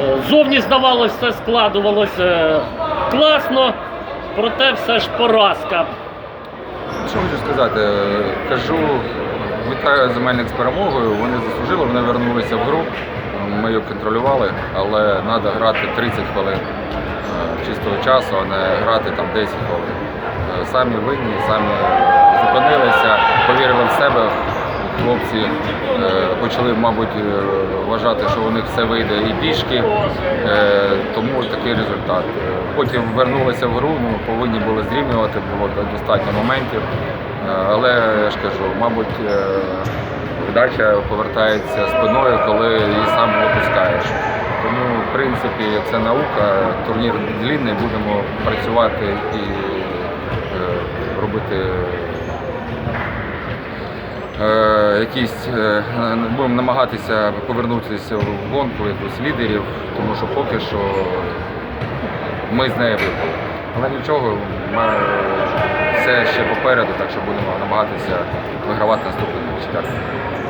Е, Зовні здавалося, все складувалося класно, проте все ж поразка. Що хочу сказати? Е, Кажу, вітаю земельник з перемогою. Вони заслужили, вони вернулися в гру. Ми її контролювали, але треба грати 30 хвилин е, чистого часу, а не грати там 10 хвилин. Е, Самі винні, самі зупинилися, повірили в себе. Хлопці е, почали, мабуть, е, вважати, що у них все вийде і пішки, е, тому такий результат. Потім вернулися в гру, ну, повинні були зрівнювати, було достатньо моментів. Але я ж кажу, мабуть, вдача повертається спиною, коли її сам випускаєш. Тому, в принципі, це наука, турнір длінний, будемо працювати і робити якісь е, будемо намагатися повернутися в гонку якусь лідерів, тому що поки що ми з нею випали. Але нічого, ми, все ще попереду, так що будемо намагатися вигравати наступний матч.